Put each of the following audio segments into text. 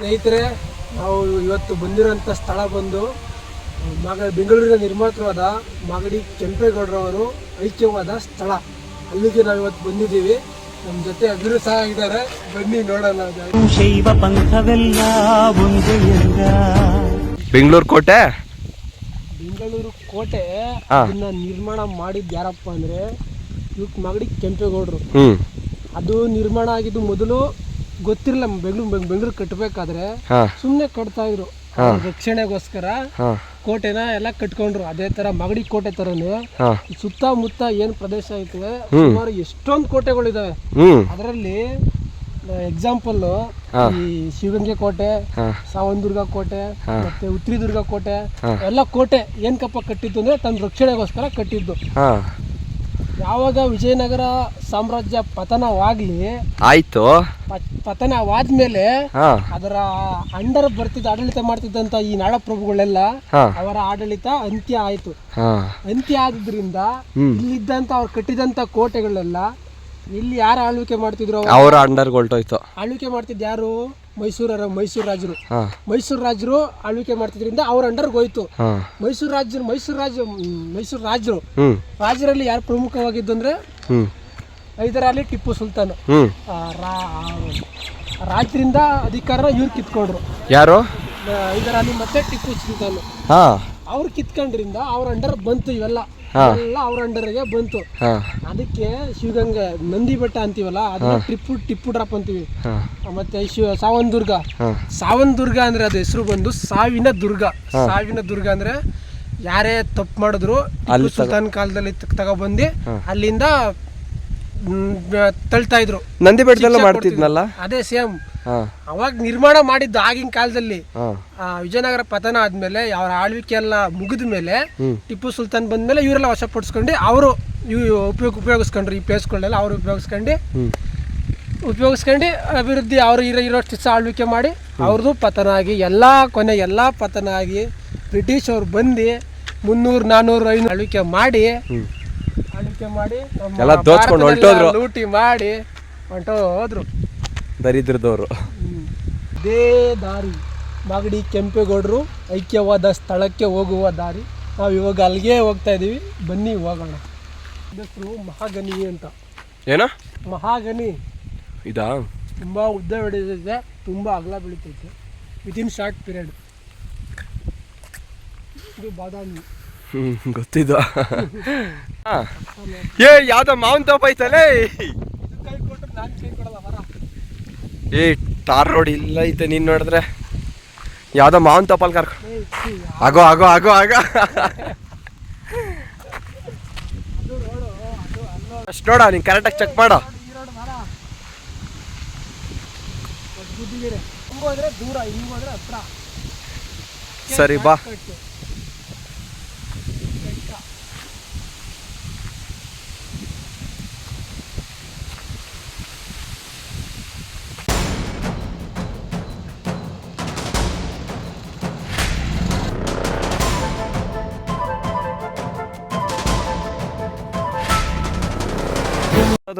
ಸ್ನೇಹಿತರೆ ನಾವು ಇವತ್ತು ಬಂದಿರೋಂಥ ಸ್ಥಳ ಬಂದು ಮಗ ಬೆಂಗಳೂರಿನ ನಿರ್ಮಾತೃವಾದ ಮಾಗಡಿ ಕೆಂಪೇಗೌಡರವರು ಐಕ್ಯವಾದ ಸ್ಥಳ. ಅಲ್ಲಿಗೆ ನಾವು ಇವತ್ತು ಬಂದಿದ್ದೀವಿ. ನಮ್ಮ ಜೊತೆ ಅಭಿರು ಸಹ ಇದ್ದಾರೆ. ಬನ್ನಿ ನೋಡೋಣ ಶೈವ ಪಂಥವೆಲ್ಲ ಒಂದೇ ಬೆಂಗಳೂರು ಕೋಟೆ? ಬೆಂಗಳೂರು ಕೋಟೆ ಹಾ. ಅದನ್ನ ನಿರ್ಮಾಣ ಮಾಡಿದ್ದು ಯಾರಪ್ಪ ಅಂದ್ರೆ ಇವತ್ತು ಮಾಗಡಿ ಕೆಂಪೇಗೌಡರು. ಹ್ಮ್. ಅದು ನಿರ್ಮಾಣ ಆಗಿದ್ದು ಮೊದಲು ಗೊತ್ತಿರಲಿಲ್ಲ ಬೆಂಗಳೂರು ಬೆಂಗ್ಳೂರ್ ಕಟ್ಟಬೇಕಾದ್ರೆ ಸುಮ್ನೆ ಸುಮ್ಮನೆ ಕಟ್ತಾ ಇದ್ರು. ರಕ್ಷಣೆಗೋಸ್ಕರ ಕೋಟೆನ ಎಲ್ಲ ಕಟ್ಕೊಂಡ್ರು. ಅದೇ ತರ ಮಗಡಿ ಕೋಟೆ ತರನೇ. ಸುತ್ತ ಸುತ್ತಮುತ್ತ ಏನ್ ಪ್ರದೇಶ ಐತೆ ಸುಮಾರು ಎಷ್ಟೊಂದು ಕೋಟೆಗಳಿದಾವೆ. ಅದರಲ್ಲಿ ಎಕ್ಸಾಂಪಲ್ ಈ ಶಿವಗಂಗೆ ಕೋಟೆ ಸಾವಂದುರ್ಗ ಕೋಟೆ. ಮತ್ತೆ ಉತ್ರಿದುರ್ಗ ಕೋಟೆ. ಎಲ್ಲ ಕೋಟೆ ಏನ್ಕಪ್ಪ ಕಟ್ಟಿದ್ದು ಅಂದ್ರೆ ತನ್ನ ರಕ್ಷಣೆಗೋಸ್ಕರ ಕಟ್ಟಿದ್ದು. ಯಾವಾಗ ವಿಜಯನಗರ ಸಾಮ್ರಾಜ್ಯ ಪತನವಾಗ್ಲಿ ಆಯ್ತು. ಪತನವಾದ್ಮೇಲೆ ಅದರ ಅಂಡರ್ ಬರ್ತಿದ್ದ ಆಡಳಿತ ಮಾಡ್ತಿದ್ದಂತ ಈ ನಾಡಪ್ರಭುಗಳೆಲ್ಲ ಅವರ ಆಡಳಿತ ಅಂತ್ಯ ಆಯ್ತು. ಅಂತ್ಯ ಆದ್ರಿಂದ. ಇಲ್ಲಿದ್ದಂತ ಅವ್ರು ಕಟ್ಟಿದಂತ ಕೋಟೆಗಳೆಲ್ಲ ಇಲ್ಲಿ ಯಾರು ಆಳ್ವಿಕೆ ಮಾಡ್ತಿದ್ರು ಅವರ ಅಂಡರ್ ಹೊಲ್ಟೋಯ್ತು ಆಳ್ವಿಕೆ ಮಾಡ್ತಿದ್ ಯಾರು? ಮೈಸೂರರ ಮೈಸೂರು ರಾಜರು. ಮೈಸೂರು ರಾಜರು ಆಳ್ವಿಕೆ ಮಾಡ್ತಿದ್ರಿಂದ ಅವ್ರ ಅಂಡರ್ಗೆ ಹೋಯ್ತು. ಮೈಸೂರು ರಾಜ್ಯ ಮೈಸೂರು ರಾಜ ಮೈಸೂರು ರಾಜರು. ರಾಜರಲ್ಲಿ ಯಾರು ಪ್ರಮುಖವಾಗಿದ್ದು ಅಂದ್ರೆ ಹೈದರ್ ಹೈದರಾಲಿ ಟಿಪ್ಪು ಸುಲ್ತಾನ್. ರಾಜರಿಂದ ಅಧಿಕಾರ ಇವ್ರು ಕಿತ್ಕೊಂಡ್ರು. ಯಾರು? ಹೈದರಾಲಿ ಮತ್ತೆ ಟಿಪ್ಪು ಸುಲ್ತಾನ್. ಹಾ. ಅವ್ರು ಕಿತ್ಕೊಂಡ್ರಿಂದ ಅವ್ರ ಅಂಡರ್ ಬಂತು ಇವೆಲ್ಲ. ಎಲ್ಲ ಅವ್ರ ಅಂಡರ್ಗೆ ಬಂತು. ಅದಕ್ಕೆ ಶಿವಗಂಗೆ ನಂದಿ ಬೆಟ್ಟ ಅಂತೀವಲ್ಲ ಅದನ್ನ ಟಿಪ್ಪು ಟಿಪ್ಪು ಡ್ರಾಪ್ ಅಂತೀವಿ. ಮತ್ತೆ ಶಿವ ಸಾವನ್ ದುರ್ಗ ಸಾವನ್ ದುರ್ಗ ಅಂದ್ರೆ ಅದು ಹೆಸರು ಬಂದು ಸಾವಿನ ದುರ್ಗ. ಸಾವಿನ ದುರ್ಗ ಅಂದ್ರೆ ಯಾರೇ ತಪ್ಪು ಮಾಡಿದ್ರು ಅಲ್ಲಿ ಸುಲ್ತಾನ್ ಕಾಲದಲ್ಲಿ ತಗೊಬಂದು ಅಲ್ಲಿಂದ ತಳ್ತಾ ಇದ್ರು. ನಂದಿ ಬೆಟ್ಟದಲ್ಲ ಮಾಡ್ತಿದ್ನಲ್ಲ? ಅದೇ ಸೇಮ್. ಅವಾಗ ನಿರ್ಮಾಣ ಮಾಡಿದ್ದು ಆಗಿನ ಕಾಲದಲ್ಲಿ. ವಿಜಯನಗರ ಪತನ ಆದ್ಮೇಲೆ ಅವರ ಆಳ್ವಿಕೆ ಎಲ್ಲ ಮುಗಿದ ಮೇಲೆ. ಟಿಪ್ಪು ಸುಲ್ತಾನ್ ಬಂದ್ಮೇಲೆ ಇವರೆಲ್ಲ ವಶಪಡಿಸ್ಕೊಂಡು ಅವರು ಇವು ಉಪಯೋಗ ಉಪಯೋಗಿಸ್ಕೊಂಡ್ರು ಈ ಪ್ಲೇಸ್ಗಳನ್ನೆಲ್ಲ ಅವರು ಉಪಯೋಗಿಸ್ಕೊಂಡು ಉಪಯೋಗಿಸ್ಕೊಂಡು ಅಭಿವೃದ್ಧಿ ಅವ್ರು ಇರೋ ಇರೋಷ್ಟು ದಿವಸ ಆಳ್ವಿಕೆ ಮಾಡಿ ಅವ್ರದ್ದು ಪತನ ಆಗಿ ಎಲ್ಲ ಕೊನೆ ಎಲ್ಲ ಪತನ ಆಗಿ ಬ್ರಿಟಿಷ್ ಅವ್ರು ಬಂದು ಮುನ್ನೂರು ನಾನ್ನೂರು ಐನೂರು ಆಳ್ವಿಕೆ ಮಾಡಿ ಆಳ್ವಿಕೆ ಮಾಡಿ ಎಲ್ಲ ದೋಚ್ಕೊಂಡು ಹೊರಟೋದ್ರು ಲೂಟಿ ಮಾಡಿ ಹೊಂಟೋದ್ರು. ದರಿದ್ರದವರು. ಇದೇ ದಾರಿ ಮಾಗಡಿ ಕೆಂಪೇಗೌಡರು ಐಕ್ಯವಾದ ಸ್ಥಳಕ್ಕೆ ಹೋಗುವ ದಾರಿ. ನಾವು ಇವಾಗ ಅಲ್ಲಿಗೆ ಹೋಗ್ತಾ ಇದ್ದೀವಿ ಬನ್ನಿ ಹೋಗೋಣ. ಹೆಸರು ಮಹಾಗನಿ ಅಂತ. ಏನ? ಮಹಾಗನಿ. ಇದಾ? ತುಂಬ ಉದ್ದ ಬೆಳೀತೈತೆ ತುಂಬ ಅಗಲ ಬೆಳೀತೈತೆ. ವಿತಿನ್ ಶಾರ್ಟ್ ಪೀರಿಯಡ್ ಇದು ಬಾದಾಮಿ. ಹ್ಮ್ ಗೊತ್ತಿದ್ದು. ಏ ಯಾವ್ದೋ ಮಾವನ್ ತೋಪ ಐತಲೇ ಏ ಟಾರ್ ರೋಡ್ ಇಲ್ಲ ಐತೆ ನೀನ್ ನೋಡಿದ್ರೆ. ಯಾವ್ದೋ ಮಾವಿನ ತೋಪಲ್ಲಿ ಕರ್ಕೊ ಆಗೋ ಆಗೋ ಆಗೋ ಆಗೋ. ಅಷ್ಟು ನೋಡ ನೀನ್ ಕರೆಕ್ಟಾಗಿ ಚೆಕ್ ಮಾಡ. ಸರಿ ರೋಡ್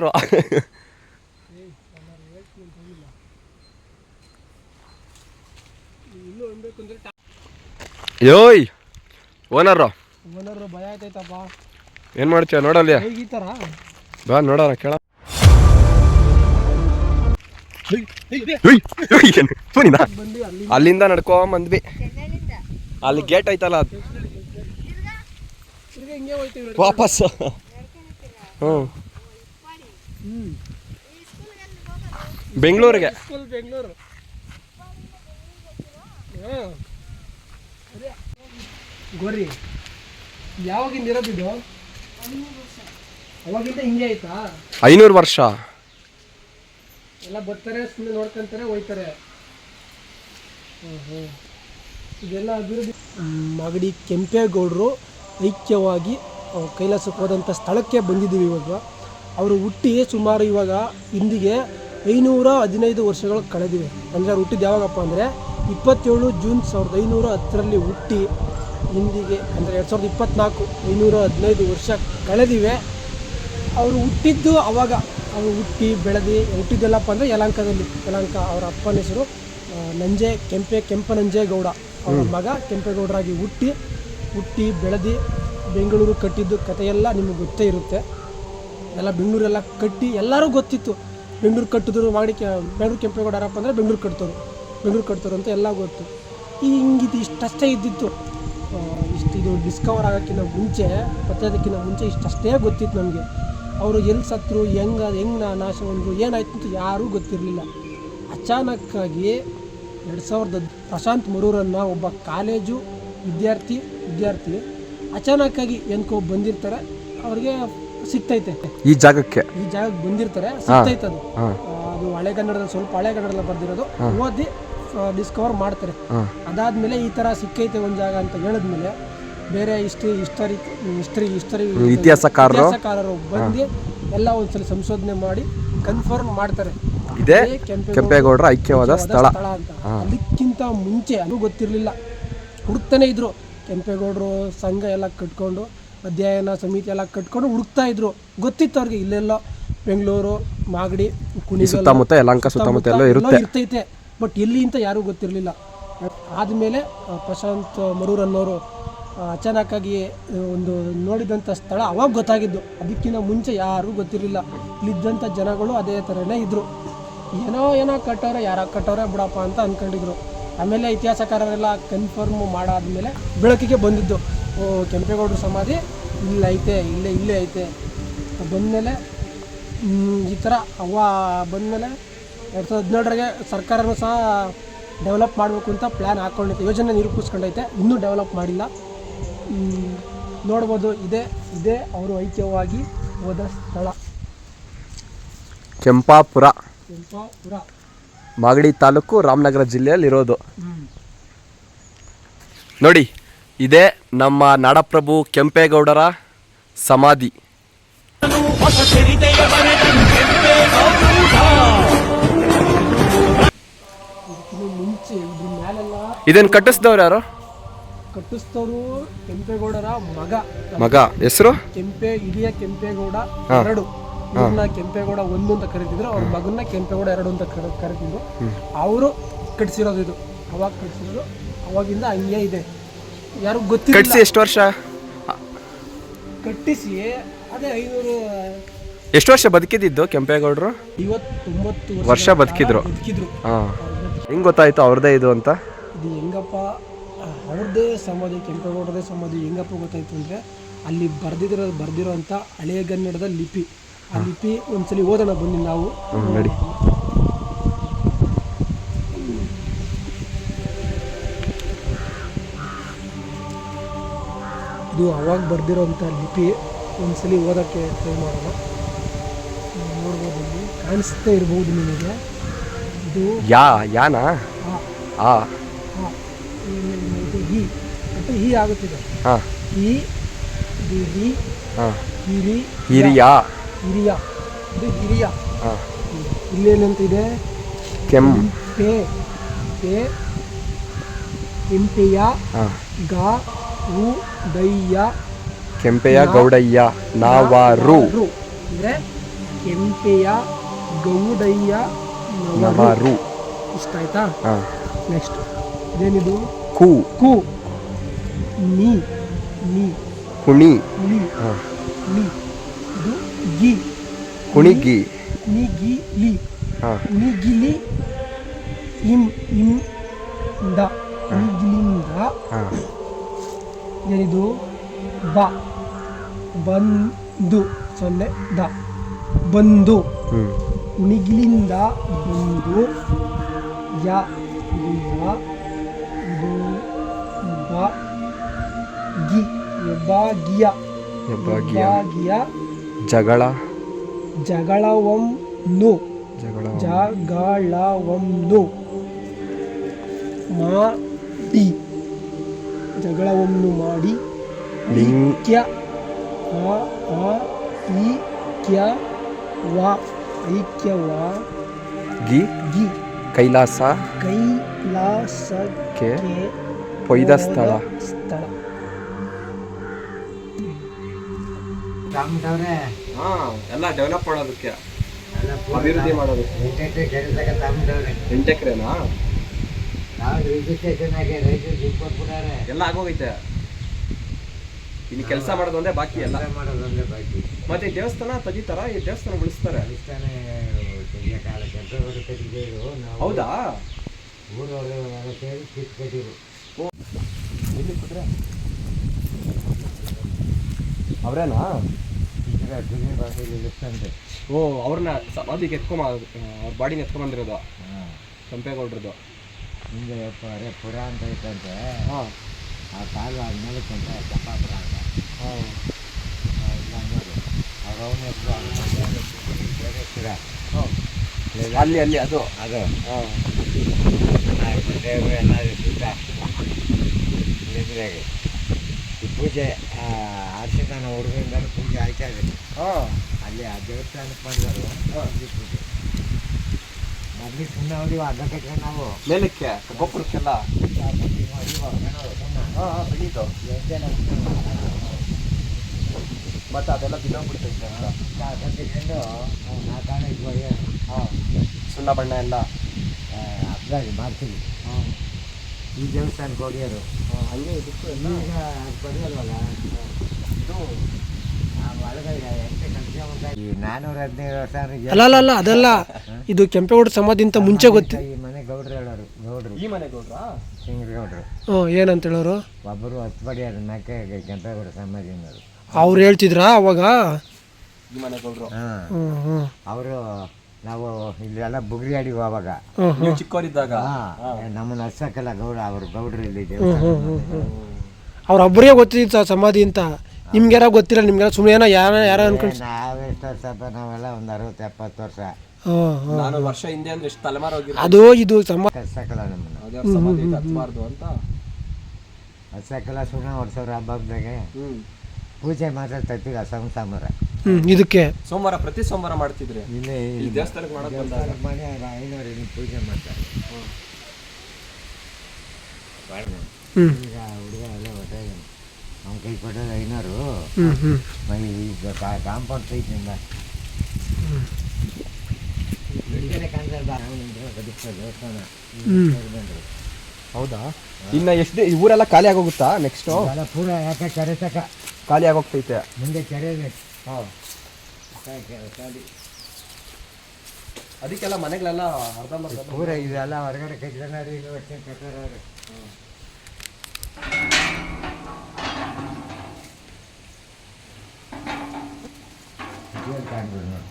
ಅಂದ್ರೆ ಯೋಯ್ ಓನರು ಓನರ್ ಭಯ ಆಯ್ತೈತಪ್ಪ ಏನ್ ಮಾಡ್ತೀಯ ನೋಡಲ್ಲ. ಈ ಥರ ಬಾ ನೋಡೋಣ ಕೇಳ. ಅಲ್ಲಿಂದ. ನಡ್ಕೊ ಬಂದ್ವಿ. ಅಲ್ಲಿ ಗೇಟ್ ಐತಲ್ಲ ಅದು. ವಾಪಸ್ ಹ್ಞೂ ಹ್ಮ್. ಬೆಂಗಳೂರಿಗೆ? ಸ್ಕೂಲ್ ಬೆಂಗಳೂರು. ಗೋರಿ ಯಾವಾಗಿಂದ ಇರೋದಿದು? ಅವಾಗಿಂದ ಹಿಂಗೆ ಆಯ್ತಾ? ಐನೂರು ವರ್ಷ. ಎಲ್ಲ ಬರ್ತಾರೆ ಸುಮ್ಮನೆ ನೋಡ್ಕೊಂತಾರೆ ಹೋಯ್ತಾರೆ. ಇದೆಲ್ಲ ಅಭಿವೃದ್ಧಿ ಮಾಗಡಿ ಕೆಂಪೇಗೌಡರು ಐಕ್ಯವಾಗಿ ಕೈಲಾಸಕ್ಕೆ ಹೋದಂಥ ಸ್ಥಳಕ್ಕೆ ಬಂದಿದ್ದೀವಿ ಇವಾಗ. ಅವರು ಹುಟ್ಟಿ ಸುಮಾರು ಇವಾಗ ಇಂದಿಗೆ ಐನೂರ ಹದಿನೈದು ವರ್ಷಗಳು ಕಳೆದಿವೆ. ಅಂದರೆ ಅವ್ರು ಹುಟ್ಟಿದ್ದು ಯಾವಾಗಪ್ಪ ಅಂದರೆ ಇಪ್ಪತ್ತೇಳು ಜೂನ್ ಸಾವಿರದ ಐನೂರ ಹತ್ತರಲ್ಲಿ ಹುಟ್ಟಿ ಇಂದಿಗೆ ಅಂದರೆ ಎರಡು ಸಾವಿರದ ಇಪ್ಪತ್ತ್ನಾಲ್ಕು ಐನೂರ ಹದಿನೈದು ವರ್ಷ ಕಳೆದಿವೆ. ಅವರು ಹುಟ್ಟಿದ್ದು ಅವಾಗ. ಅವರು ಹುಟ್ಟಿ ಬೆಳೆದು ಹುಟ್ಟಿದ್ದೆಲ್ಲಪ್ಪ ಅಂದರೆ ಯಲಾಂಕದಲ್ಲಿ ಯಲಹಂಕ ಅವರ ಅಪ್ಪನ ಹೆಸರು ನಂಜೆ ಕೆಂಪೆ ಕೆಂಪನಂಜೇಗೌಡ ಅವರ ಮಗ ಕೆಂಪೇಗೌಡರಾಗಿ ಹುಟ್ಟಿ ಹುಟ್ಟಿ ಬೆಳೆದು ಬೆಂಗಳೂರು ಕಟ್ಟಿದ್ದು ಕಥೆಯೆಲ್ಲ ನಿಮಗೆ ಗೊತ್ತೇ ಇರುತ್ತೆ. ಎಲ್ಲ ಬೆಂಗಳೂರೆಲ್ಲ ಕಟ್ಟಿ ಎಲ್ಲರೂ ಗೊತ್ತಿತ್ತು. ಬೆಂಗಳೂರು ಕಟ್ಟಿದ್ರು ಮಾಡಿ ಬೆಂಗಳೂರು ಕೆಂಪೇಗೌಡ ಯಾರಪ್ಪ ಅಂದರೆ ಬೆಂಗಳೂರು ಕಟ್ತವ್ರು ಬೆಂಗಳೂರು ಕಟ್ತವ್ರು ಅಂತ ಎಲ್ಲ ಗೊತ್ತು. ಈ ಹಿಂಗಿದ್ದು ಇಷ್ಟಷ್ಟೇ ಇದ್ದಿತ್ತು. ಇಷ್ಟು ಇದು ಡಿಸ್ಕವರ್ ಆಗೋಕ್ಕಿಂತ ಮುಂಚೆ ಪತ್ತೆದಕ್ಕಿಂತ ಮುಂಚೆ ಇಷ್ಟಷ್ಟೇ ಗೊತ್ತಿತ್ತು ನಮಗೆ. ಅವರು ಎಲ್ಲಿ ಸತ್ರು ಹೆಂಗೆ ಹೆಂಗೆ ನಾಶ ಹೊಂದ್ರು, ಏನಾಯ್ತು ಅಂತ ಯಾರೂ ಗೊತ್ತಿರಲಿಲ್ಲ. ಅಚಾನಕ್ಕಾಗಿ ಎರಡು ಸಾವಿರದ ಪ್ರಶಾಂತ್ ಮರೂರನ್ನು ಒಬ್ಬ ಕಾಲೇಜು ವಿದ್ಯಾರ್ಥಿ ವಿದ್ಯಾರ್ಥಿ ಅಚಾನಕ್ಕಾಗಿ ಎನ್ಕೋ ಬಂದಿರ್ತಾರೆ. ಅವ್ರಿಗೆ ಸಿಗ್ತೈತೆ. ಈ ಜಾಗಕ್ಕೆ? ಈ ಜಾಗಕ್ಕೆ ಬಂದಿರ್ತಾರೆ ಸಿಗ್ತೈತೆ ಅದು. ಅದು ಹಳೆಗನ್ನಡದಲ್ಲಿ ಸ್ವಲ್ಪ ಹಳೆಗನ್ನಡದಲ್ಲಿ ಬರ್ದಿರೋದು. ಓದಿ ಡಿಸ್ಕವರ್ ಮಾಡ್ತಾರೆ. ಅದಾದ್ಮೇಲೆ ಈ ತರ ಸಿಕ್ಕೈತೆ ಒಂದು ಜಾಗ ಅಂತ ಹೇಳಿದ್ಮೇಲೆ ಬೇರೆ ಹಿಸ್ಟ್ರಿ ಹಿಸ್ಟರಿ ಹಿಸ್ಟ್ರಿ ಹಿಸ್ಟರಿ ಇತಿಹಾಸಕಾರರು? ಇತಿಹಾಸಕಾರರು ಬಂದು ಎಲ್ಲ ಒಂದ್ಸಲ ಸಂಶೋಧನೆ ಮಾಡಿ ಕನ್ಫರ್ಮ್ ಮಾಡ್ತಾರೆ. ಇದೇ ಇದೇ ಕೆಂಪೇಗೌಡ. ಕೆಂಪೇಗೌಡರ ಐಕ್ಯವಾದ ಸ್ಥಳ. ಸ್ಥಳ ಅಂತ. ಅದಕ್ಕಿಂತ ಮುಂಚೆ ಅದು ಗೊತ್ತಿರಲಿಲ್ಲ. ಹುಡುಕ್ತಾನೆ ಇದ್ರು. ಕೆಂಪೇಗೌಡರು ಸಂಘ ಎಲ್ಲ ಕಟ್ಕೊಂಡು ಅಧ್ಯಯನ ಸಮಿತಿ ಎಲ್ಲ ಕಟ್ಕೊಂಡು ಹುಡುಕ್ತಾ ಇದ್ರು. ಗೊತ್ತಿತ್ತು ಅವ್ರಿಗೆ ಇಲ್ಲೆಲ್ಲ ಬೆಂಗಳೂರು ಮಾಗಡಿ ಸುತ್ತಮುತ್ತ ಯಲಹಂಕ ಸುತ್ತಮುತ್ತ ಎಲ್ಲ ಇರುತ್ತೆ. ಇರ್ತೈತೆ. ಬಟ್ ಎಲ್ಲಿ ಅಂತ ಯಾರಿಗೂ ಗೊತ್ತಿರಲಿಲ್ಲ. ಆದಮೇಲೆ ಪ್ರಶಾಂತ್ ಮರೂರ್ ಅನ್ನೋರು ಅಚಾನಕ್ಕಾಗಿ ಒಂದು ನೋಡಿದಂಥ ಸ್ಥಳ ಅವಾಗ ಗೊತ್ತಾಗಿದ್ದು. ಅದಕ್ಕಿಂತ ಮುಂಚೆ ಯಾರಿಗೂ ಗೊತ್ತಿರಲಿಲ್ಲ. ಇಲ್ಲಿದ್ದಂಥ ಜನಗಳು ಅದೇ ಥರನೇ ಇದ್ದರು ಏನೋ ಏನೋ ಕಟ್ಟೋರೆ ಯಾರ ಕಟ್ಟೋರೆ ಬಿಡಪ್ಪ ಅಂತ ಅಂದ್ಕೊಂಡಿದ್ರು ಆಮೇಲೆ ಇತಿಹಾಸಕಾರರೆಲ್ಲ ಕನ್ಫರ್ಮ್ ಮಾಡಾದ್ಮೇಲೆ ಬೆಳಕಿಗೆ ಬಂದಿದ್ದು. ಕೆಂಪೇಗೌಡರ ಸಮಾಧಿ ಇಲ್ಲೈತೆ ಇಲ್ಲೇ ಇಲ್ಲೇ ಐತೆ. ಬಂದಮೇಲೆ ಈ ಥರ ಅವ ಬಂದಮೇಲೆ ಎರಡು ಸಾವಿರದ ಹದಿನೇಳರಾಗೆ ಸರ್ಕಾರನೂ ಸಹ ಡೆವಲಪ್ ಮಾಡಬೇಕು ಅಂತ ಪ್ಲ್ಯಾನ್ ಹಾಕ್ಕೊಂಡೈತೆ ಯೋಜನೆ ನಿರೂಪಿಸ್ಕೊಂಡೈತೆ ಇನ್ನೂ ಡೆವಲಪ್ ಮಾಡಿಲ್ಲ. ನೋಡ್ಬೋದು ಇದೇ ಇದೇ ಅವರು ಐಕ್ಯವಾಗಿ ಹೋದ ಸ್ಥಳ. ಕೆಂಪಾಪುರ. ಕೆಂಪಾಪುರ. ಮಾಗಡಿ ತಾಲೂಕು ರಾಮನಗರ ಜಿಲ್ಲೆಯಲ್ಲಿ ಇರೋದು ನೋಡಿ ಇದೇ ನಮ್ಮ ನಾಡಪ್ರಭು ಕೆಂಪೇಗೌಡರ ಸಮಾಧಿ. ಇದನ್ನು ಕಟ್ಟಿಸಿದವ್ರು ಯಾರು? ಕಟ್ಟಿಸ್ತವರು ಕೆಂಪೇಗೌಡರ ಮಗ. ಮಗ. ಹೆಸರು? ಕೆಂಪೆ ಹಿರಿಯ ಕೆಂಪೇಗೌಡ ಎರಡು. ಇವ್ರನ್ನ ಕೆಂಪೇಗೌಡ ಒಂದು ಅಂತ ಕರಿತಿದ್ರು. ಅವ್ರ ಮಗನ್ನ ಕೆಂಪೇಗೌಡ ಎರಡು ಅಂತ ಕರ ಕರಿತಿದ್ರು. ಅವರು ಕಟ್ಸಿರೋದು ಇದು. ಅವಾಗ ಕಟ್ಸಿರೋದು ಅವಾಗಿಂದ ಹಂಗೆ ಇದೆ. ಯಾರು ಗೊತ್ತಿಲ್ಲ. ಕಟ್ಟಿಸಿ ಎಷ್ಟು ವರ್ಷ? ಕಟ್ಟಿಸಿ ಅದೇ ಐನೂರು ಎಷ್ಟು ವರ್ಷ ಬದುಕಿದ್ದು ಕೆಂಪೇಗೌಡರು? ಐವತ್ತೊಂಬತ್ತು ವರ್ಷ ಬದುಕಿದ್ರು. ಬದುಕಿದ್ರು. ಹಾಂ. ಹೆಂಗೆ ಗೊತ್ತಾಯ್ತು ಅವ್ರದ್ದೇ ಇದು ಅಂತ? ಇದು ಹೆಂಗಪ್ಪ ಅವ್ರದ್ದೇ ಸಮಾಧಿ ಕೆಂಪೇಗೌಡರದೇ ಸಮಾಧಿ ಹೆಂಗಪ್ಪ ಗೊತ್ತಾಯ್ತು ಅಂದರೆ ಅಲ್ಲಿ ಬರ್ದಿರೋ ಬರ್ದಿರೋ ಹಳೆಯ ಗನ್ನಡದ ಲಿಪಿ. ಆ ಲಿಪಿ ಒಂದ್ಸಲಿ ಓದೋಣ ಬನ್ನಿ ನಾವು. ನಡಿ. ಇದು ಅವಾಗ ಬರೆದಿರೋಂಥ ಲಿಪಿ ಒಂದ್ಸಲಿ ಓದೋಕ್ಕೆ ಟ್ರೈ ಮಾಡೋಣ. ನೀವು ನೋಡ್ಬೋದು ಇಲ್ಲಿ ಕಾಣಿಸ್ತಾ ಇರ್ಬೋದು ನಿಮಗೆ. ಇದು ಯಾ ಯಾನಾ? ಆ. ಇದು ಈ ಮತ್ತು ಈ ಆಗುತ್ತಿದೆ. ಹಾಂ. ಈ ಈ ಹಾಂ ಹಿರಿ ಹಿರಿಯ. ಹಿರಿಯ. ಇದು ಹಿರಿಯ. ಹಾಂ. ಇಲ್ಲೇನಂತಿದೆ ಕೆಂ. ಪೆ ಪೆ ಹಾಂ. ಗ ಉ ದಯ್ಯ ಕೆಂಪೆಯ ಗೌಡಯ್ಯ ನಾವಾರು. ಅಂದರೆ ಕೆಂಪೆಯ ಗೌಡಯ್ಯ ನವರು. ಇಷ್ಟ ಆಯ್ತಾ? ಹಾಂ. ನೆಕ್ಸ್ಟ್ ಇದೇನಿದು? ಕು. ಕು. ನೀ. ನೀ. ಕುಣಿ. ನೀ. ಹಾಂ. ಲಿ ಇದು ಗಿ. ಕುಣಿಗಿ. ನೀ ಗಿ ಲಿ ಹಾಂ. ನಿಗಿಲಿ ಇಂ ಇಂ ದ. ನಿಗಿಲಿಂದ ಹಾಂ. ಏನಿದು ಬ ಬಂದು. ಸೊನ್ನೆ. ದ. ಬಂದು. ಉಣಿಗಿಲಿಂದ ಬಂದು. ಯ. ಇದು ಇದು ಬ. ಗಿ. ಎಬ್ಬಾಗಿಯ ಎಬ್ಬಾಗಿಯ ಜಗಳ. ಜಗಳವನ್ನು ಜಗಳ ಜಗಳವನ್ನು ಮಾಡಿ ಜಗಳವನ್ನು ಮಾಡಿ ಲಿಂಕ್ಯ ಕ್ಯ ಆ ಆ ವಾ ಕ್ಯ ವ ವಾ ಗಿ ಗಿ. ಕೈಲಾಸ ಕೈಲಾಸಕ್ಕೆ ಪೊಯ್ದ ಸ್ಥಳ. ಸ್ಥಳ. ಎಲ್ಲ ಡೆವಲಪ್ ಮಾಡೋದಕ್ಕೆ. ಅಭಿವೃದ್ಧಿ ಮಾಡೋದಕ್ಕೆ. ಎಂಟೆಂಟು ರಿಜಿಸ್ಟ್ರೇಷನ್ ಆಗಿ ರೈತರು ದುಡ್ಡು ಕೊಟ್ಬಿಟ್ಟಾರೆ. ಎಲ್ಲ ಆಗೋಗೈತೆ. ಇನ್ನು ಕೆಲಸ ಮಾಡೋದು ಒಂದೇ ಬಾಕಿ ಎಲ್ಲ. ಮಾಡೋದು ಬಾಕಿ. ಮತ್ತೆ ಈ ದೇವಸ್ಥಾನ ತೆಗಿತಾರ ಈ ದೇವಸ್ಥಾನ ಉಳಿಸ್ತಾರೆ. ಅನುಷ್ಠಾನ ತೆಗಿಯೋ ಕಾಲ ಕೆಲಸ ತೆಗಿದ್ರು ನಾವು ಹೌದಾ? ಊರವರು ಎಲ್ಲ ಸೇರಿ ಕಿತ್ ಕಟ್ಟಿರು ಎಲ್ಲಿ ಕುದ್ರೆ ಅವ್ರೇನಾ? ಓ ಅವ್ರನ್ನ ಸಮಾಧಿಗೆ ಎತ್ಕೊಂಬ ಅವ್ರ ಬಾಡಿನ ಎತ್ಕೊಂಬಂದಿರೋದು. ಕೆಂಪೇಗೌಡ್ರದ್ದು. ಯಪ್ಪ ಅರೆ ಪುರ ಅಂತ ಐತಂತೆ ಆ ಕಾಲ ಆದ್ಮೇಲೆ ಕೊಂತ ಚಪ್ಪಾಪುರ ಅಂತ. ಹಾಂ. ಆ, ಇಲ್ಲ ಅನ್ನೋದು ಅವ್ರ ಅವನ ಹೆಸರು ಅಲ್ಲಿ ಅಲ್ಲಿ ಅದು. ಅದು. ಎಲ್ಲರೂ ಸುತ್ತ ಈ ಪೂಜೆ ಅರ್ಶಿತಾನ ಹುಡುಗರಿಂದ ಪೂಜೆ ಆಯ್ತಾ ಇದೆ. ಅಲ್ಲಿ ಆ ದೇವಸ್ಥಾನಕ್ಕೆ ಬಂದರು ಪೂಜೆ. ಮೊದಲು ಸುಮ್ಮನೆ ಹೊಡಿವ ಅಡ್ಡ ಕಟ್ಕೊಂಡು ನಾವು. ಮೇಲಕ್ಕೆ ಗೋಪುರಕ್ಕೆಲ್ಲ. ಹಾಂ ಹಾಂ ತೆಗೀತು ಮತ್ತೆ ಅದೆಲ್ಲ ಬಿದ್ದೋಗ್ಬಿಡ್ತೈತೆ ಅಂತ. ಕಟ್ಕೊಂಡು ನಾ ಕಾಲೇಜ್ ಹೋಗಿ ಹಾಂ ಸುಣ್ಣ ಬಣ್ಣ ಎಲ್ಲ. ಅದಾಗಿ ಮಾಡ್ತೀವಿ ಈ ದೇವಸ್ಥಾನಕ್ಕೆ ಹೋಗಿಯರು ಹಾಂ ಹಂಗೆ ಇದಕ್ಕೂ ಎಲ್ಲ. ಅದು ಬರೆಯಲ್ವಲ್ಲ ಇದು ಅಲ್ಲ ಅಲ್ಲ ಅಲ್ಲ ಅದಲ್ಲ. ಇದು ಕೆಂಪೇಗೌಡ ಸಮಾಧಿಂತ ಮುಂಚೆ ಗೊತ್ತಿ. ಈ ಮನೆ ಗೌಡ್ರು ಹೇಳೋರು ಗೌಡ್ರು. ಈ ಮನೆ ಗೌಡ್ರಾ? ಸಿಂಗ್ರ ಗೌಡ್ರು. ಹ್ಞೂ ಏನಂತ ಹೇಳೋರು? ಒಬ್ಬರು ಹತ್ತು ಬಡಿ ಅದ್ರ ಕೆಂಪೇಗೌಡ ಸಮಾಧಿ ಅನ್ನೋರು ಅವ್ರು ಹೇಳ್ತಿದ್ರಾ ಅವಾಗ? ಈ ಮನೆ ಗೌಡ್ರು. ಹಾಂ. ಹ್ಞೂ ಹ್ಞೂ. ಅವರು ನಾವು ಇಲ್ಲೆಲ್ಲ ಬುಗ್ರಿ ಆಡಿವು ಅವಾಗ ನೀವು ಚಿಕ್ಕವರಿದ್ದಾಗ ಹಾಂ. ನಮ್ಮನ್ನ ಹರ್ಸಕ್ಕೆಲ್ಲ ಗೌಡ ಅವರು ಗೌಡ್ರು ಇಲ್ಲಿ ಅವ್ರ ಒಬ್ಬರೇ ಗೊತ್ತಿದ್ದ ಅವ್ರೊಬ್ಬರಿಗೆ ಗೊತ್ತಿತ್ತು ಸಮಾಧಿ ಅಂತ. ನಿಮ್ಗೆ ಯಾರೋ ಗೊತ್ತಿಲ್ಲ ನಿಮ್ಗೆ ಸುಮ್ಮನೆ ಏನೋ ಯಾರ ಯಾರೋ ಅನ್ಕೊಂಡು ನಾವೆಷ್ಟು ಎಷ್ಟು ವರ್ಷ ನಾವೆಲ್ಲ ಒಂದು ಅರವತ್ತು ಎಪ್ಪತ್ತು ವರ್ಷ. ನಾನು ವರ್ಷ ಹಿಂದೆ ಅಂದ್ರೆ ಎಷ್ಟು ತಲೆಮಾರು ಅದು ಇದು ಸಮ ಹರ್ಸಕ್ಕಲ್ಲ ನಮ್ಮನ್ನು. ಅದೇ ಸಮಾಧಿ ಹತ್ಬಾರ್ದು ಅಂತ. ಹರ್ಸಕ್ಕೆಲ್ಲ ಸುಮ್ಮನೆ ಹೊಡ್ಸೋರು ಹಬ್ಬ ಹಬ್ಬದಾಗೆ ಹ್ಮ್. ಪೂಜೆ ಮಾತ್ರ ತತ್ತಿಲ್ಲ ಸಂಸಾಮರ ಹ್ಞೂ ಇದಕ್ಕೆ. ಸೋಮವಾರ ಪ್ರತಿ ಸೋಮವಾರ ಮಾಡ್ತಿದ್ರಿ? ಇಲ್ಲಿ ಈ ದೇವಸ್ಥಾನಕ್ಕೆ ಮಾಡೋದು ಬಂದಾಗ? ಮನೆ ಐನೂರು ಇಲ್ಲಿ ಪೂಜೆ ಮಾಡ್ತಾರೆ. ಹ್ಞೂ ಈಗ ಹುಡುಗ ಎಲ್ಲ ಅವ್ನ ಕೈ ಕೊಟ್ಟದ ಐನೂರು. ಮೈ ಈಗ ಕಾಂಪೌಂಡ್ ಸೈಟ್ನಿಂದ ದೇವಸ್ಥಾನ. ಬಂದರು. ಹೌದಾ? ಇನ್ನ ಎಷ್ಟು ಊರೆಲ್ಲ ಖಾಲಿ ಆಗೋಗುತ್ತಾ ನೆಕ್ಸ್ಟ್ ಪೂರ ಯಾಕೆ ಕೆರೆ ತಕ ಖಾಲಿ ಆಗೋಗ್ತೈತೆ. ಮುಂದೆ ಕೆರೆ ಹಾಂ. ಅದಕ್ಕೆಲ್ಲ ಮನೆಗಳೆಲ್ಲ ಅರ್ಧ ಪೂರ ಇದೆಲ್ಲ ಹೊರಗಡೆ ಕಟ್ಕೊಂಡಾರು ಕಟ್ಟಾರ ವರ್ಷ ಕಟ್ಟೋರು ಕಾಣ್ಬೋದು ನೋಡಿ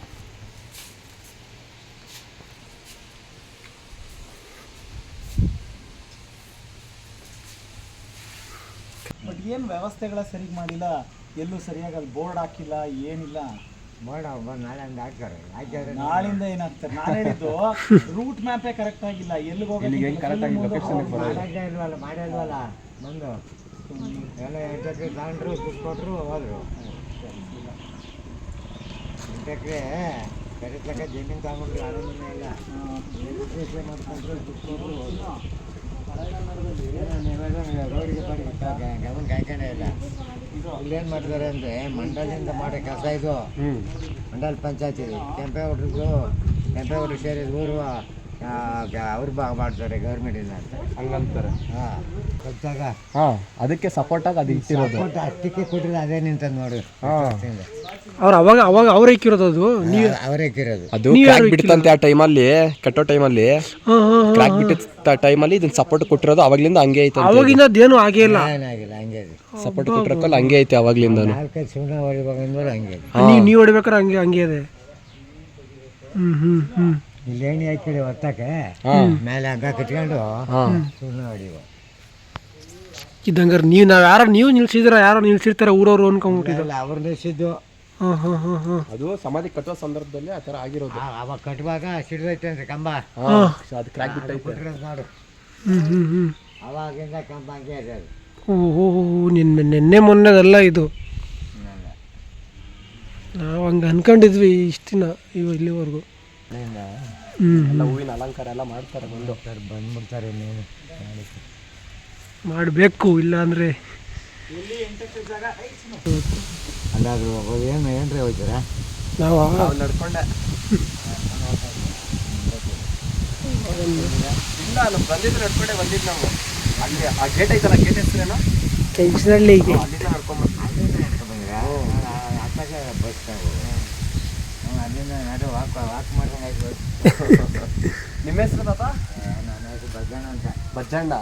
ಬಟ್ ಏನು ವ್ಯವಸ್ಥೆಗಳ ಸರಿಗೆ ಮಾಡಿಲ್ಲ? ಎಲ್ಲೂ ಸರಿಯಾಗಿ ಅಲ್ಲಿ ಬೋರ್ಡ್ ಹಾಕಿಲ್ಲ ಏನಿಲ್ಲ? ಬೋರ್ಡ್ ಬಂದು ನಾಳೆ ಹಂಗೆ ಹಾಕ್ತಾರೆ. ಹಾಕ್ಯಾರೆ ನಾಳಿಂದ ಏನಾಗ್ತಾರೆ ನಾನು ಹೇಳಿದ್ದು ರೂಟ್ ಮ್ಯಾಪೇ ಕರೆಕ್ಟ್ ಆಗಿಲ್ಲ. ಎಲ್ಲಿಗೆ ಇಲ್ಲಿಗೆ ಹೆಂಗ್ correct ಆಗಿ location ಗೆ ಬರೋದು? ಮಾಡೇ ಇಲ್ವಲ್ಲ ಮಾಡೇ ಇಲ್ವಲ್ಲ? ಬಂದು. ಎಲ್ಲ ಎಂಟಕ್ಕೆ ತಗೊಂಡ್ರು ದುಡ್ಡು ಕೊಟ್ಟರು ಹೋದ್ರು. ಎಂಟಕ್ಕೆ ಎಕರೆ ಕರೆ ತಕ್ಕ ಜಮೀನು ತಗೊಂಡ್ರು ಅದನ್ನ ಇಲ್ಲ ರಿಜಿಸ್ಟ್ರೇಷನ್ ಮಾಡ್ಕೊಂಡ್ರು ದುಡ್ಡು ಕೊಟ್ಟರು ಹೋದ್ರು. ಗಮನ ಕಾಯ್ಕೊಂಡೇ ಇಲ್ಲ ಇಲ್ಲೇನು ಮಾಡ್ತಾರೆ ಅಂದರೆ ಮಂಡಲದಿಂದ ಮಾಡೋ ಕೆಲಸ ಇದು ಮಂಡಲ್ ಪಂಚಾಯತಿ ಕೆಂಪೇಗೌಡ್ರಿಗೂ ಕೆಂಪೇಗೌಡರು ಸೇರಿದ ಊರು. ಅವ್ರು ಬಾ ಮಾಡ್ತಾರೆ ಗೌರ್ಮೆಂಟಿಂದ ಅಂತ. ಹಂಗಂತಾರೆ. ಹಾಂ. ಕೊಟ್ಟಾಗ ಹಾಂ ಅದಕ್ಕೆ ಸಪೋರ್ಟ್ ಆಗಿ ಅದು ಇಟ್ಟಿರೋದು. ಕೊಟ್ಟು ಅಷ್ಟಕ್ಕೆ ಕೊಟ್ಟಿಲ್ಲ ಅದೇ ನಿಂತ ನೋಡು. ಅವ್ರು ಅವಾಗ ಅವಾಗ ಅವ್ರು ಇಕ್ಕಿರೋದು ಅದು? ನೀವು ಅವರೇ ಇಕ್ಕಿರೋದು. ಅದು ಕ್ರ್ಯಾಕ್ ಬಿಡ್ತಂತೆ ಆ ಟೈಮಲ್ಲಿ ಕಟ್ಟೋ ಟೈಮಲ್ಲಿ. ಕ್ರ್ಯಾಕ್ ಬಿಟ್ಟಿದ್ದ ಟೈಮಲ್ಲಿ ಇದನ್ನ ಸಪೋರ್ಟ್ ಕೊಟ್ಟಿರೋದು ಅವಾಗ್ಲಿಂದ ಹಂಗೆ ಐತೆ ಅವಾಗಿಂದ ಅದೇನು ಆಗೇ ಇಲ್ಲ? ಏನಾಗಿಲ್ಲ ಹಂಗೆ ಇದೆ. ಸಪೋರ್ಟ್ ಕೊಟ್ಟಿರಕ್ಕಲ್ಲ ಹಂಗೆ ಐತೆ ಅವಾಗ್ಲಿಂದ ನಾಲ್ಕೈದು ಸುಣ್ಣ ಹೊಡಿಬೇಕಂದ್ರೆ ಹಂಗೆ ಇದೆ. ನೀವು ನೀವು ಹೊಡಿಬೇಕಾರೆ ಹಂಗೆ ಹಂಗೆ ಇದೆ. ಹ್ಞೂ ಹ್ಞೂ ಹ್ಞೂ ಇಲ್ಲಿ ಏಣಿ ಹಾಕಿಡಿ ಹೊತ್ತಕ್ಕೆ ಮೇಲೆ ಹಗ್ಗ ಕಟ್ಕೊಂಡು ಸುಮ್ಮನೆ ಹೊಡಿವ ಇದ್ದಂಗಾರೆ ನೀವು ನಾವು ಯಾರು ನೀವು ನಿಲ್ಸಿದ್ರ ಯಾರೋ ನಿಲ್ಸಿರ್ತಾರೆ ಊರವ್ರು ಅನ್ಕೊಂಡ್ಬಿಟ್ಟಿದ್ರು ಇಲ್ಲ ಅವ್ರು ನಿಲ್ಸಿದ್ದು. ಹಾಂ ಹಾಂ ಹಾಂ ಹಾಂ. ಅದು ಸಮಾಧಿ ಕಟ್ಟೋ ಸಂದರ್ಭದಲ್ಲಿ ಆ ಥರ ಆಗಿರೋದು. ಆ- ಅವಾಗ ಕಟ್ಟುವಾಗ ಸಿಡ್ದೈತೆ ಅಂದ್ರೆ ಕಂಬ. ಅದು ಕ್ರ್ಯಾಕ್ ಬಿಟ್ಟೈತೆ. ಕೊಟ್ಟಿರೋದು ನೋಡು. ಹ್ಞೂ ಹ್ಞೂ ಹ್ಞೂ ಅವಾಗಿಂದ ಕಂಬ ಹಂಗೆ ಇದೆ ಅದು. ಓ ಓ ನಿನ್ನೆ ನಿನ್ನೆ ಮೊನ್ನೆದಲ್ಲ ಇದು. ನಾವು ಹಂಗೆ ಅನ್ಕೊಂಡಿದ್ವಿ ಇಷ್ಟು ದಿನ ಇವ ಇಲ್ಲಿವರೆಗೂ. ಹ್ಞೂ ಎಲ್ಲ ಹೂವಿನ ಅಲಂಕಾರ ಎಲ್ಲ ಮಾಡ್ತಾರೆ ಬಂದು ಸರ್ ಬಂದ್ಬಿಡ್ತಾರೆ ಇನ್ನೇನು ಮಾಡಬೇಕು ಇಲ್ಲ ಅಂದರೆ ಅಲ್ಲಾದ್ರೂ ಏನು ಏನ್ರಿ ಹೋಗ್ತೀರಾ ನಾವು ನಾವು ನಡ್ಕೊಂಡೆ ಇಲ್ಲ ನಾವು ಬಂದಿದ್ದು ನಡ್ಕೊಂಡೆ ಬಂದಿದ್ದು ನಾವು ಅಲ್ಲಿ ಆ ಗೇಟ್ ಐತಲ್ಲ ಗೇಟ್ ಹೆಸರೇನು ಅಲ್ಲಿ ಅಲ್ಲಿಂದ ನಡ್ಕೊಂಬಂದು ಅತ್ತಾಗ ಬಸ್ ಅಲ್ಲಿಂದ ನಡು ವಾಕ್ ವಾಕ್ ಮಾಡ್ದಂಗೆ ಆಯ್ತು ಬಸ್ ನಿಮ್ಮ ಹೆಸರು ತಾತ? ನನ್ನ ಹೆಸರು ಬಗ್ಗಣ್ಣ ಅಂತ. ಬಜ್ಜಣ್ಣ.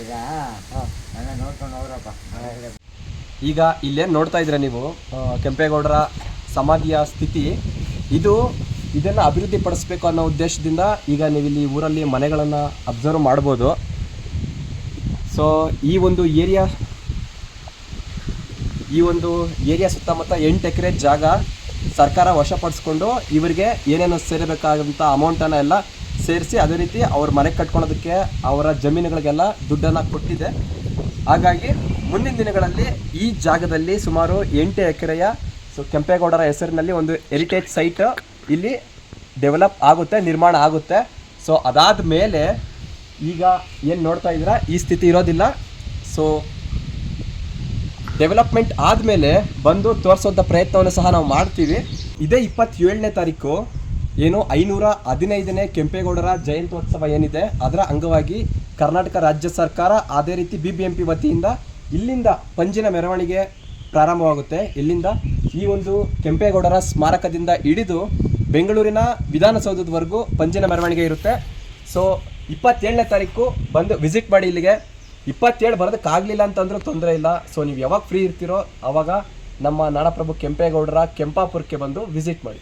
ಈಗ ನೋಡ್ಕೊಂಡು ಹೋಗ್ರಪ್ಪ. ಈಗ ಇಲ್ಲೇನು ನೋಡ್ತಾ ಇದ್ದೀರಾ ನೀವು? ಕೆಂಪೇಗೌಡರ ಸಮಾಧಿಯ ಸ್ಥಿತಿ. ಇದು ಇದನ್ನು ಅಭಿವೃದ್ಧಿ ಪಡಿಸ್ಬೇಕು ಅನ್ನೋ ಉದ್ದೇಶದಿಂದ ಈಗ ನೀವು ಇಲ್ಲಿ ಊರಲ್ಲಿ ಮನೆಗಳನ್ನು ಅಬ್ಸರ್ವ್ ಮಾಡ್ಬೋದು. ಸೊ ಈ ಒಂದು ಏರಿಯಾ ಈ ಒಂದು ಏರಿಯಾ ಸುತ್ತಮುತ್ತ ಎಂಟು ಎಕರೆ ಜಾಗ ಸರ್ಕಾರ ವಶಪಡಿಸ್ಕೊಂಡು ಇವರಿಗೆ ಏನೇನು ಸೇರಬೇಕಾದಂಥ ಅಮೌಂಟನ್ನು ಎಲ್ಲ ಸೇರಿಸಿ ಅದೇ ರೀತಿ ಅವ್ರ ಮನೆ ಕಟ್ಕೊಳ್ಳೋದಕ್ಕೆ ಅವರ ಜಮೀನುಗಳಿಗೆಲ್ಲ ದುಡ್ಡನ್ನು ಕೊಟ್ಟಿದೆ. ಹಾಗಾಗಿ ಮುಂದಿನ ದಿನಗಳಲ್ಲಿ ಈ ಜಾಗದಲ್ಲಿ ಸುಮಾರು ಎಂಟು ಎಕರೆಯ ಸೊ ಕೆಂಪೇಗೌಡರ ಹೆಸರಿನಲ್ಲಿ ಒಂದು ಹೆರಿಟೇಜ್ ಸೈಟ್ ಇಲ್ಲಿ ಡೆವಲಪ್ ಆಗುತ್ತೆ, ನಿರ್ಮಾಣ ಆಗುತ್ತೆ. ಸೊ ಅದಾದ ಮೇಲೆ ಈಗ ಏನು ನೋಡ್ತಾ ಇದ್ದೀರಾ? ಈ ಸ್ಥಿತಿ ಇರೋದಿಲ್ಲ. ಸೊ ಡೆವಲಪ್ಮೆಂಟ್ ಆದಮೇಲೆ ಬಂದು ತೋರಿಸೋಂಥ ಪ್ರಯತ್ನವನ್ನು ಸಹ ನಾವು ಮಾಡ್ತೀವಿ. ಇದೇ ಇಪ್ಪತ್ತೇಳನೇ ತಾರೀಕು ಏನು ಐನೂರ ಹದಿನೈದನೇ ಕೆಂಪೇಗೌಡರ ಜಯಂತ್ಯೋತ್ಸವ ಏನಿದೆ, ಅದರ ಅಂಗವಾಗಿ ಕರ್ನಾಟಕ ರಾಜ್ಯ ಸರ್ಕಾರ ಅದೇ ರೀತಿ ಬಿ ಬಿ ಎಂ ಪಿ ವತಿಯಿಂದ ಇಲ್ಲಿಂದ ಪಂಜಿನ ಮೆರವಣಿಗೆ ಪ್ರಾರಂಭವಾಗುತ್ತೆ. ಇಲ್ಲಿಂದ ಈ ಒಂದು ಕೆಂಪೇಗೌಡರ ಸ್ಮಾರಕದಿಂದ ಹಿಡಿದು ಬೆಂಗಳೂರಿನ ವಿಧಾನಸೌಧದವರೆಗೂ ಪಂಜಿನ ಮೆರವಣಿಗೆ ಇರುತ್ತೆ. ಸೊ ಇಪ್ಪತ್ತೇಳನೇ ತಾರೀಕು ಬಂದು ವಿಸಿಟ್ ಮಾಡಿ ಇಲ್ಲಿಗೆ. ಇಪ್ಪತ್ತೇಳು ಬರೋದಕ್ಕಾಗಲಿಲ್ಲ ಅಂತಂದ್ರೆ ತೊಂದರೆ ಇಲ್ಲ. ಸೊ ನೀವು ಯಾವಾಗ ಫ್ರೀ ಇರ್ತೀರೋ ಆವಾಗ ನಮ್ಮ ನಾಡಪ್ರಭು ಕೆಂಪೇಗೌಡರ ಕೆಂಪಾಪುರಕ್ಕೆ ಬಂದು ವಿಸಿಟ್ ಮಾಡಿ.